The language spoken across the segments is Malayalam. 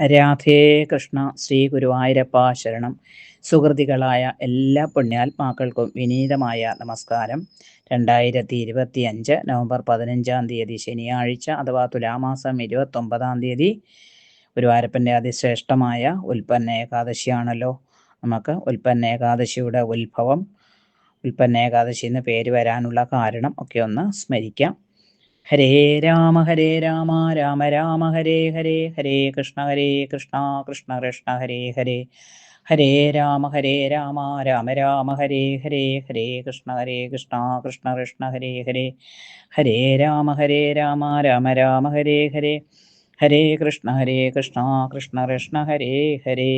രാധേ കൃഷ്ണ ശ്രീ ഗുരുവായൂരപ്പ ശരണം. സുഹൃതികളായ എല്ലാ പുണ്യാത്മാക്കൾക്കും വിനീതമായ നമസ്കാരം. രണ്ടായിരത്തി ഇരുപത്തി അഞ്ച് നവംബർ പതിനഞ്ചാം തീയതി ശനിയാഴ്ച അഥവാ തുലാമാസം ഇരുപത്തൊമ്പതാം തീയതി ഗുരുവായൂരപ്പന്റെ അതിശ്രേഷ്ഠമായ ഉൽപ്പന്ന ഏകാദശിയാണല്ലോ. നമുക്ക് ഉൽപ്പന്ന ഏകാദശിയുടെ ഉത്ഭവം ഉൽപ്പന്ന ഏകാദശി എന്ന് പേര് വരാനുള്ള കാരണം ഒക്കെ ഒന്ന് സ്മരിക്കാം. ഹരേ രാമ ഹരേ രാമ രാമ രാമ ഹരേ ഹരേ ഹരേ കൃഷ്ണ ഹരേ കൃഷ്ണ കൃഷ്ണ കൃഷ്ണ ഹരേ ഹരേ ഹരേ രാമ ഹരേ രാമ രാമ രാമ ഹരേ ഹരേ ഹരേ കൃഷ്ണ ഹരേ കൃഷ്ണ കൃഷ്ണ കൃഷ്ണ ഹരേ ഹരേ ഹരേ രാമ ഹരേ രാമ രാമ രാമ ഹരേ ഹരേ ഹരേ കൃഷ്ണ ഹരേ കൃഷ്ണ കൃഷ്ണ കൃഷ്ണ ഹരേ ഹരേ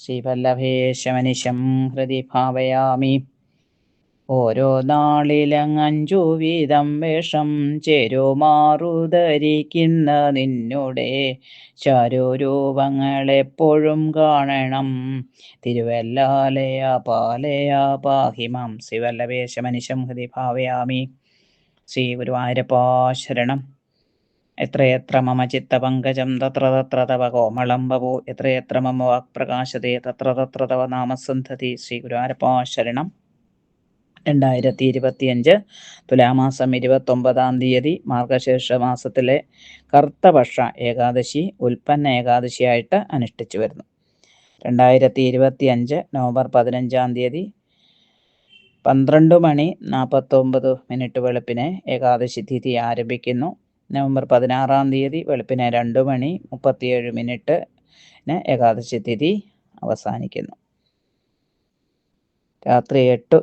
ശ്രീവല്ലഭേശമനിശം ഹൃദി ഭാവയാമി ഓരോ നാളിലങ്ങഞ്ചു വീതം വേഷം ചേരുമാറുധരിക്കുന്ന നിന്നുടെ ചാരുരൂപങ്ങളെപ്പോഴും കാണണം. തിരുവല്ലാലയ പാലയ പാഹിമം ശിവല്ലവേശമനിശം ഹൃദി ഭാവയാമി ശ്രീ ഗുരുവായൂരപ്പാശരണം. എത്രയെത്ര മമ ചിത്തപങ്കജം തത്ര തത്ര തവ കോമളം ബവു എത്രയെത്ര മമ വാക്പ്രകാശതേ തത്ര തത്ര തവ നാമസന്ധതി ശ്രീ ഗുരുവായൂരപ്പാ ശരണം രണ്ടായിരത്തി ഇരുപത്തിയഞ്ച് തുലാമാസം ഇരുപത്തൊമ്പതാം തീയതി മാർഗശീർഷ മാസത്തിലെ കറുത്തപക്ഷ ഏകാദശി ഉൽപ്പന്ന ഏകാദശിയായിട്ട് അനുഷ്ഠിച്ചു വരുന്നു. രണ്ടായിരത്തി ഇരുപത്തി അഞ്ച് നവംബർ പതിനഞ്ചാം തീയതി പന്ത്രണ്ട് മണി നാൽപ്പത്തൊമ്പത് മിനിറ്റ് വെളുപ്പിന് ഏകാദശി തിഥി ആരംഭിക്കുന്നു. നവംബർ പതിനാറാം തീയതി വെളുപ്പിന് രണ്ട് മണി മുപ്പത്തിയേഴ് മിനിറ്റിന് ഏകാദശി തിഥി അവസാനിക്കുന്നു. രാത്രി എട്ട്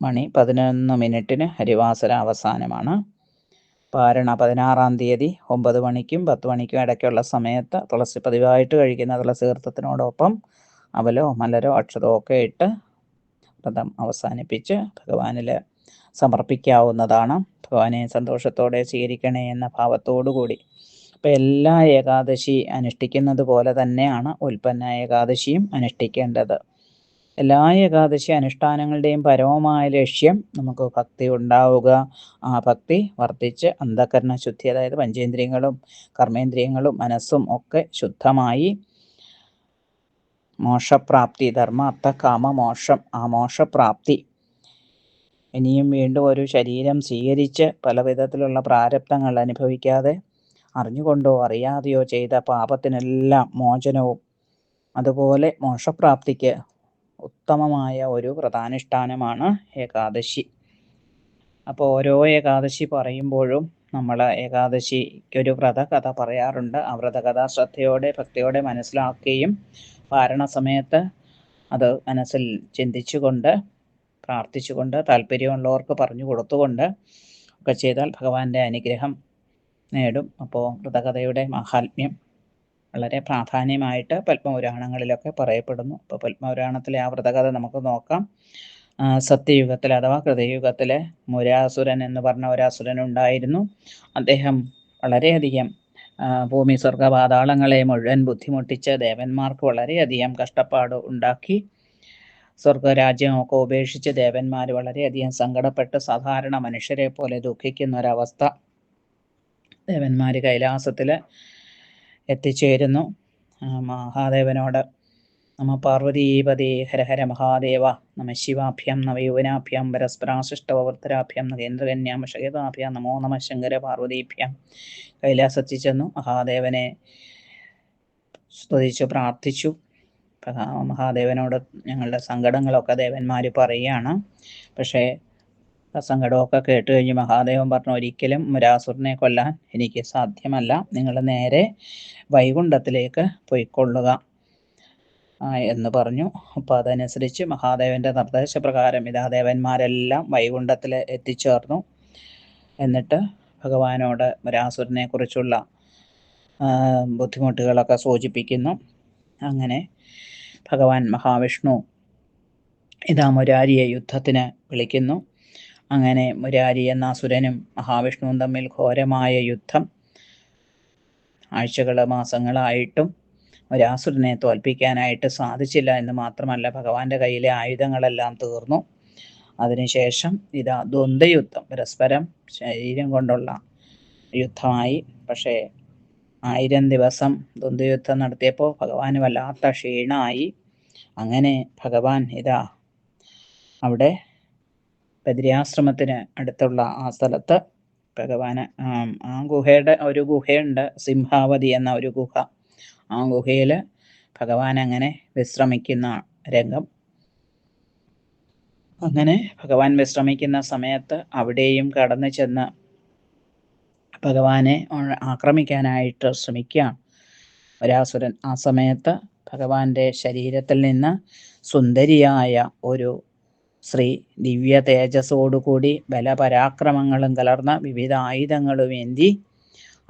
മണി പതിനൊന്ന് മിനിറ്റിന് ഹരിവാസര അവസാനമാണ്. പാരണ പതിനാറാം തീയതി ഒമ്പത് മണിക്കും പത്ത് മണിക്കും ഇടയ്ക്കുള്ള സമയത്ത് തുളസി പതിവായിട്ട് കഴിക്കുന്ന തുളസി തീർത്ഥത്തിനോടൊപ്പം അവലോ മലരോ അക്ഷതോ ഒക്കെ ഇട്ട് വ്രതം അവസാനിപ്പിച്ച് ഭഗവാനിൽ സമർപ്പിക്കാവുന്നതാണ്. ഭഗവാനെ സന്തോഷത്തോടെ സ്വീകരിക്കണേ എന്ന ഭാവത്തോടു കൂടി അപ്പം എല്ലാ ഏകാദശി അനുഷ്ഠിക്കുന്നത് പോലെ തന്നെയാണ് ഉൽപ്പന്ന ഏകാദശിയും അനുഷ്ഠിക്കേണ്ടത്. എല്ലാ ഏകാദശി അനുഷ്ഠാനങ്ങളുടെയും പരമമായ ലക്ഷ്യം നമുക്ക് ഭക്തി ഉണ്ടാവുക. ആ ഭക്തി വർദ്ധിച്ച് അന്ധകരണ ശുദ്ധി അതായത് പഞ്ചേന്ദ്രിയങ്ങളും കർമ്മേന്ദ്രിയങ്ങളും മനസ്സും ഒക്കെ ശുദ്ധമായി. മോക്ഷപ്രാപ്തി ധർമ്മ അർത്ഥ കാമ മോക്ഷം ആ മോക്ഷപ്രാപ്തി. ഇനിയും വീണ്ടും ഒരു ശരീരം സ്വീകരിച്ച് പല വിധത്തിലുള്ള പ്രാരബ്ധങ്ങൾ അനുഭവിക്കാതെ അറിഞ്ഞുകൊണ്ടോ അറിയാതെയോ ചെയ്ത പാപത്തിനെല്ലാം മോചനവും. അതുപോലെ മോക്ഷപ്രാപ്തിക്ക് ഉത്തമമായ ഒരു പ്രധാനുഷ്ഠാനമാണ് ഏകാദശി. അപ്പോൾ ഓരോ ഏകാദശി പറയുമ്പോഴും നമ്മൾ ഏകാദശിക്കൊരു വ്രത കഥ പറയാറുണ്ട്. ആ വ്രതകഥ ശ്രദ്ധയോടെ ഭക്തിയോടെ മനസ്സിലാക്കുകയും പാരണ സമയത്ത് അത് മനസ്സിൽ ചിന്തിച്ചുകൊണ്ട് പ്രാർത്ഥിച്ചുകൊണ്ട് താല്പര്യമുള്ളവർക്ക് പറഞ്ഞു കൊടുത്തുകൊണ്ട് ഒക്കെ ചെയ്താൽ ഭഗവാന്റെ അനുഗ്രഹം നേടും. അപ്പോൾ വ്രതകഥയുടെ മഹാത്മ്യം വളരെ പ്രാധാന്യമായിട്ട് പത്മപുരാണങ്ങളിലൊക്കെ പറയപ്പെടുന്നു. അപ്പോൾ പത്മപുരാണത്തിലെ ആ വ്രതകഥ നമുക്ക് നോക്കാം. സത്യയുഗത്തിൽ അഥവാ കൃതയുഗത്തിലെ മുരാസുരൻ എന്ന് പറഞ്ഞ ഒരാസുരൻ ഉണ്ടായിരുന്നു. അദ്ദേഹം വളരെയധികം ഭൂമി സ്വർഗ പാതാളങ്ങളെ മുഴുവൻ ബുദ്ധിമുട്ടിച്ച് ദേവന്മാർക്ക് വളരെയധികം കഷ്ടപ്പാട് ഉണ്ടാക്കി. സ്വർഗരാജ്യമൊക്കെ ഉപേക്ഷിച്ച് ദേവന്മാർ വളരെയധികം സങ്കടപ്പെട്ട് സാധാരണ മനുഷ്യരെ പോലെ ദുഃഖിക്കുന്ന ഒരവസ്ഥ. ദേവന്മാർ കൈലാസത്തിൽ എത്തിച്ചേരുന്നു. മഹാദേവനോട് നമ പാർവതീപതി ഹരഹര ഹര മഹാദേവ നമ ശിവാഭ്യം നമ യുവനാഭ്യം പരസ്പരാശിഷ്ടവൃത്തരാഭ്യം കേന്ദ്രകന്യാമശകേതാഭ്യം നമോ നമ ശങ്കര പാർവതീഭ്യം. കൈലാസത്തിൽ ചെന്നു മഹാദേവനെ സ്തുതിച്ചു പ്രാർത്ഥിച്ചു. മഹാദേവനോട് ഞങ്ങളുടെ സങ്കടങ്ങളൊക്കെ ദേവന്മാർ പറയുകയാണ് പക്ഷേ സങ്കടമൊക്കെ കേട്ട് കഴിഞ്ഞ് മഹാദേവൻ പറഞ്ഞു ഒരിക്കലും മുരാസുരനെ കൊല്ലാൻ എനിക്ക് സാധ്യമല്ല. നിങ്ങൾ നേരെ വൈകുണ്ഠത്തിലേക്ക് പോയിക്കൊള്ളുക. എന്ന് പറഞ്ഞു. അപ്പോൾ അതനുസരിച്ച് മഹാദേവന്റെ നിർദ്ദേശപ്രകാരം ഇതാ ദേവന്മാരെല്ലാം വൈകുണ്ഠത്തിൽ എത്തിച്ചേർന്നു. എന്നിട്ട് ഭഗവാനോട് മുരാസുരനെ കുറിച്ചുള്ള ബുദ്ധിമുട്ടുകളൊക്കെ സൂചിപ്പിക്കുന്നു. അങ്ങനെ ഭഗവാൻ മഹാവിഷ്ണു ഇതാ മുരാരിയെ യുദ്ധത്തിന് വിളിക്കുന്നു. അങ്ങനെ മുരാരി എന്ന അസുരനും മഹാവിഷ്ണുവും തമ്മിൽ ഘോരമായ യുദ്ധം. ആഴ്ചകൾ മാസങ്ങളായിട്ടും ഒരാസുരനെ തോൽപ്പിക്കാനായിട്ട് സാധിച്ചില്ല എന്ന് മാത്രമല്ല ഭഗവാന്റെ കയ്യിലെ ആയുധങ്ങളെല്ലാം തീർന്നു. അതിനുശേഷം ഇതാ ദ്വന്ദ്യുദ്ധം പരസ്പരം ശരീരം കൊണ്ടുള്ള യുദ്ധമായി. പക്ഷേ ആയിരം ദിവസം ദ്വന്ദ്യുദ്ധം നടത്തിയപ്പോൾ ഭഗവാൻ വല്ലാത്ത ക്ഷീണമായി. അങ്ങനെ ഭഗവാൻ ഇതാ അവിടെ ബദ്രിയാശ്രമത്തിന് അടുത്തുള്ള ആ സ്ഥലത്ത് ഭഗവാന് ആ ഗുഹയുടെ ഒരു ഗുഹയുണ്ട് സിംഹാവതി എന്ന ഒരു ഗുഹ. ആ ഗുഹയിൽ ഭഗവാൻ അങ്ങനെ വിശ്രമിക്കുന്ന രംഗം. അങ്ങനെ ഭഗവാൻ വിശ്രമിക്കുന്ന സമയത്ത് അവിടെയും കടന്നു ചെന്ന് ഭഗവാനെ ആക്രമിക്കാനായിട്ട് ശ്രമിക്കുകയാണ്. ഒരാസുരൻ ആ സമയത്ത് ഭഗവാന്റെ ശരീരത്തിൽ നിന്ന് സുന്ദരിയായ ഒരു ശ്രീ ദിവ്യ തേജസ്സോടുകൂടി ബലപരാക്രമങ്ങളും കലർന്ന വിവിധ ആയുധങ്ങളും ഏന്തി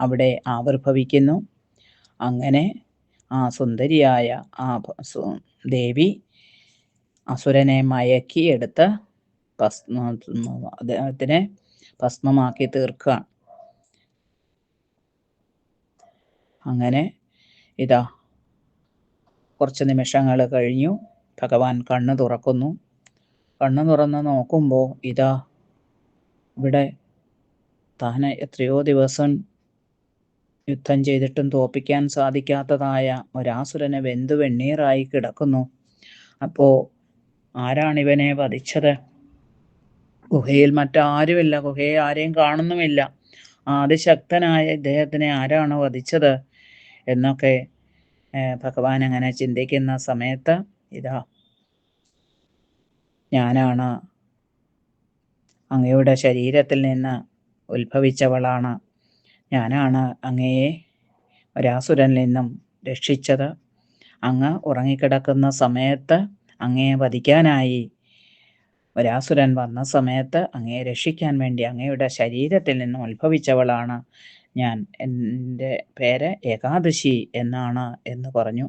അവിടെ ആവിർഭവിക്കുന്നു. അങ്ങനെ ആ സുന്ദരിയായ ആ ദേവി അസുരനെ മയക്കിയെടുത്ത് ഭസ്മ അദ്ദേഹത്തിനെ ഭസ്മമാക്കി തീർക്കുകയാണ് അങ്ങനെ ഇതാ കുറച്ച് നിമിഷങ്ങൾ കഴിഞ്ഞു. ഭഗവാൻ കണ്ണു തുറക്കുന്നു. കണ്ണു തുറന്ന് നോക്കുമ്പോൾ ഇതാ. ഇവിടെ താൻ എത്രയോ ദിവസം യുദ്ധം ചെയ്തിട്ടും തോപ്പിക്കാൻ സാധിക്കാത്തതായ ഒരാസുരനെ വെന്തു വെണ്ണീറായി കിടക്കുന്നു. അപ്പോൾ ആരാണിവനെ വധിച്ചത്? ഗുഹയിൽ മറ്റാരുമില്ല. ഗുഹയെ ആരെയും കാണുന്നുമില്ല. ആദിശക്തനായ ഇദ്ദേഹത്തിനെ ആരാണ് വധിച്ചത്? എന്നൊക്കെ ഭഗവാൻ അങ്ങനെ ചിന്തിക്കുന്ന സമയത്ത് ഇതാ ഞാനാണ് അങ്ങയുടെ ശരീരത്തിൽ നിന്ന് ഉത്ഭവിച്ചവളാണ്. ഞാനാണ് അങ്ങയെ ഒരാസുരനിൽ നിന്നും രക്ഷിച്ചത്. അങ്ങ് ഉറങ്ങിക്കിടക്കുന്ന സമയത്ത് അങ്ങയെ വധിക്കാനായി. ഒരാസുരൻ വന്ന സമയത്ത് അങ്ങയെ രക്ഷിക്കാൻ വേണ്ടി അങ്ങയുടെ ശരീരത്തിൽ നിന്നും ഉത്ഭവിച്ചവളാണ്. ഞാൻ എന്റെ പേര് ഏകാദശി എന്നാണ് എന്ന് പറഞ്ഞു.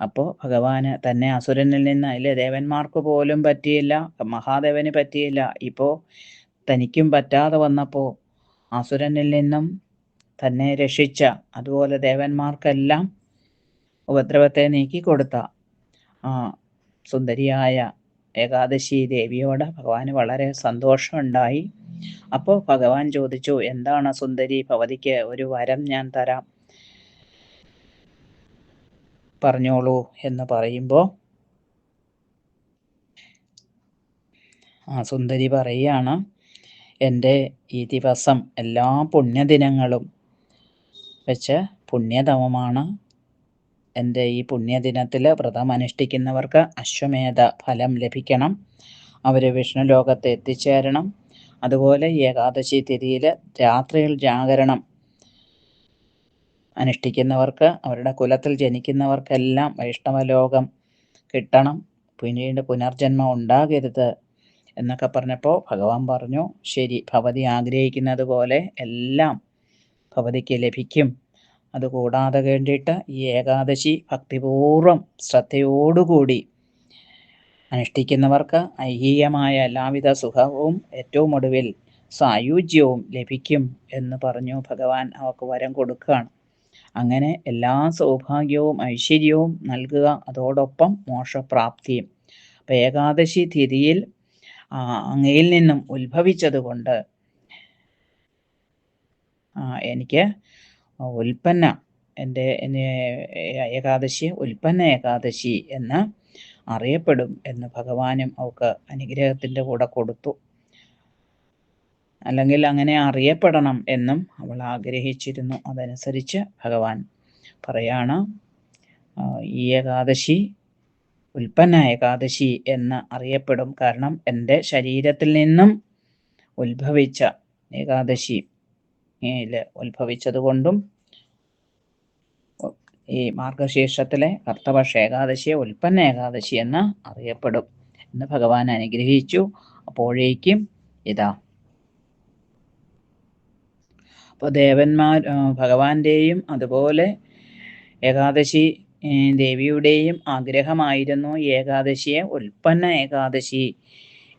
അപ്പോൾ ഭഗവാന് തന്നെ അസുരനിൽ നിന്ന് അല്ലെ ദേവന്മാർക്ക് പോലും പറ്റിയില്ല മഹാദേവന് പറ്റിയില്ല. ഇപ്പോൾ തനിക്കും പറ്റാതെ വന്നപ്പോൾ അസുരനിൽ നിന്നും തന്നെ രക്ഷിച്ച അതുപോലെ ദേവന്മാർക്കെല്ലാം ഉപദ്രവത്തെ നീക്കി കൊടുത്ത ആ സുന്ദരിയായ ഏകാദശി ദേവിയോട് ഭഗവാന് വളരെ സന്തോഷമുണ്ടായി അപ്പോൾ ഭഗവാൻ ചോദിച്ചു എന്താണ് സുന്ദരി ഭവതിക്ക് ഒരു വരം ഞാൻ തരാം. പറഞ്ഞോളൂ എന്ന് പറയുമ്പോൾ ആ സുന്ദരി പറയുകയാണ് എന്റെ ഈ ദിവസം എല്ലാ പുണ്യദിനങ്ങളും വെച്ച് പുണ്യതമമാണ്. എന്റെ ഈ പുണ്യദിനത്തിൽ വ്രതം അനുഷ്ഠിക്കുന്നവർക്ക് അശ്വമേധ ഫലം ലഭിക്കണം. അവർ വിഷ്ണു ലോകത്ത് എത്തിച്ചേരണം. അതുപോലെ ഏകാദശി തിഥിയിൽ രാത്രിയിൽ ജാഗരണം അനുഷ്ഠിക്കുന്നവർക്ക് അവരുടെ കുലത്തിൽ ജനിക്കുന്നവർക്കെല്ലാം വൈഷ്ണവലോകം കിട്ടണം. പിന്നീട് പുനർജന്മം ഉണ്ടാകരുത് എന്നൊക്കെ പറഞ്ഞപ്പോൾ ഭഗവാൻ പറഞ്ഞു ശരി ഭവതി ആഗ്രഹിക്കുന്നത് പോലെ എല്ലാം ഭവതിക്ക് ലഭിക്കും. അതുകൂടാതെ വേണ്ടിയിട്ട് ഈ ഏകാദശി ഭക്തിപൂർവം ശ്രദ്ധയോടുകൂടി അനുഷ്ഠിക്കുന്നവർക്ക് ഐഹികമായ എല്ലാവിധ സുഖവും ഏറ്റവും ഒടുവിൽ സായുജ്യവും ലഭിക്കും എന്ന് പറഞ്ഞു ഭഗവാൻ. അവർക്ക് വരം കൊടുക്കുകയാണ്. അങ്ങനെ എല്ലാ സൗഭാഗ്യവും ഐശ്വര്യവും നൽകുക അതോടൊപ്പം മോക്ഷപ്രാപ്തിയും. അപ്പം ഏകാദശി തിഥിയിൽ അങ്ങയിൽ നിന്നും ഉത്ഭവിച്ചത് കൊണ്ട് എനിക്ക് ഉൽപ്പന്ന എന്റെ ഏകാദശി ഉൽപ്പന്ന ഏകാദശി എന്ന് അറിയപ്പെടും എന്ന് ഭഗവാനും അവൾക്ക് അനുഗ്രഹത്തിന്റെ കൂടെ കൊടുത്തു. അല്ലെങ്കിൽ അങ്ങനെ അറിയപ്പെടണം എന്നും അവൾ ആഗ്രഹിച്ചിരുന്നു. അതനുസരിച്ച് ഭഗവാൻ പറയാണ് ഈ ഏകാദശി ഉൽപ്പന്ന ഏകാദശി എന്ന് അറിയപ്പെടും. കാരണം എന്റെ ശരീരത്തിൽ നിന്നും ഉത്ഭവിച്ച ഏകാദശി ഉത്ഭവിച്ചതുകൊണ്ടും ഈ മാർഗശീർഷത്തിലെ കർത്തപക്ഷ ഏകാദശിയെ ഉൽപ്പന്ന ഏകാദശി എന്ന് അറിയപ്പെടും എന്ന് ഭഗവാൻ അനുഗ്രഹിച്ചു. അപ്പോഴേക്കും ഇതാ അപ്പോൾ ദേവന്മാർ ഭഗവാന്റെയും അതുപോലെ ഏകാദശി ദേവിയുടെയും ആഗ്രഹമായിരുന്നു ഏകാദശിയെ ഉൽപ്പന്ന ഏകാദശി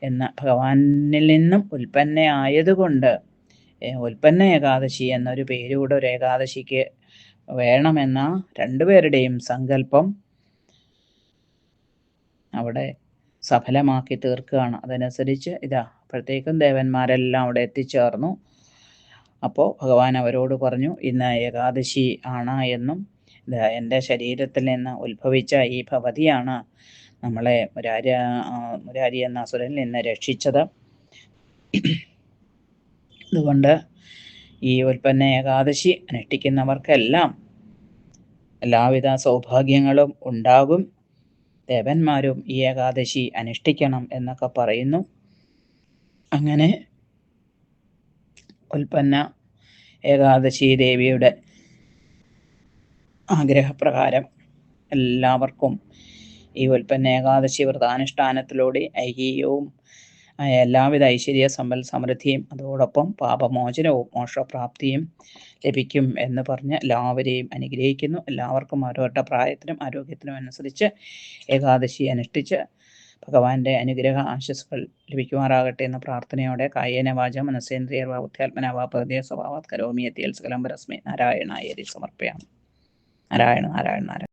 എന്ന. ഭഗവാനിൽ നിന്നും ഉൽപ്പന്ന ആയതുകൊണ്ട് ഉൽപ്പന്ന ഏകാദശി എന്നൊരു പേരുകൂടെ ഒരു ഏകാദശിക്ക് വേണമെന്ന രണ്ടുപേരുടെയും സങ്കല്പം അവിടെ സഫലമാക്കി തീർക്കുകയാണ്. അതനുസരിച്ച് ഇതാ അപ്പോഴത്തേക്കും ദേവന്മാരെല്ലാം അവിടെ എത്തിച്ചേർന്നു. അപ്പോൾ ഭഗവാൻ അവരോട് പറഞ്ഞു ഇന്ന് ഏകാദശി ആണ് എന്നും എന്റെ ശരീരത്തിൽ നിന്ന് ഉത്ഭവിച്ച ഈ ഭവതിയാണ് നമ്മളെ മുരാരി മുരാരി എന്ന അസുരനിൽ നിന്ന് രക്ഷിച്ചത്. അതുകൊണ്ട് ഈ ഉൽപ്പന്ന ഏകാദശി അനുഷ്ഠിക്കുന്നവർക്കെല്ലാം എല്ലാവിധ സൗഭാഗ്യങ്ങളും ഉണ്ടാകും. ദേവന്മാരും ഈ ഏകാദശി അനുഷ്ഠിക്കണം എന്നൊക്കെ പറയുന്നു. അങ്ങനെ ഉൽപ്പന്ന ഏകാദശി ദേവിയുടെ ആഗ്രഹപ്രകാരം എല്ലാവർക്കും ഈ ഉൽപ്പന്ന ഏകാദശി വ്രതാനുഷ്ഠാനത്തിലൂടെ ഐഹികവും എല്ലാവിധ ഐശ്വര്യ സമ്പൽ സമൃദ്ധിയും അതോടൊപ്പം പാപമോചനവും മോക്ഷപ്രാപ്തിയും ലഭിക്കും എന്ന് പറഞ്ഞ് എല്ലാവരെയും അനുഗ്രഹിക്കുന്നു. എല്ലാവർക്കും അവരവരുടെ പ്രായത്തിനും ആരോഗ്യത്തിനും അനുസരിച്ച് ഏകാദശി അനുഷ്ഠിച്ച് ഭഗവാന്റെ അനുഗ്രഹ ആശസ്സുകൾ ലഭിക്കുമാറാകട്ടെ എന്ന പ്രാർത്ഥനയോടെ കായേന വാച മനസ്സേന്ദ്രിയ ബുദ്ധ്യാത്മനാവാ പ്രകൃതിയ സ്വഭാവാത് കരോമി എത്തിയൽ സകലം പരസ്മി നാരായണായരി സമർപ്പയാം നാരായണ നാരായണ നാരായണ.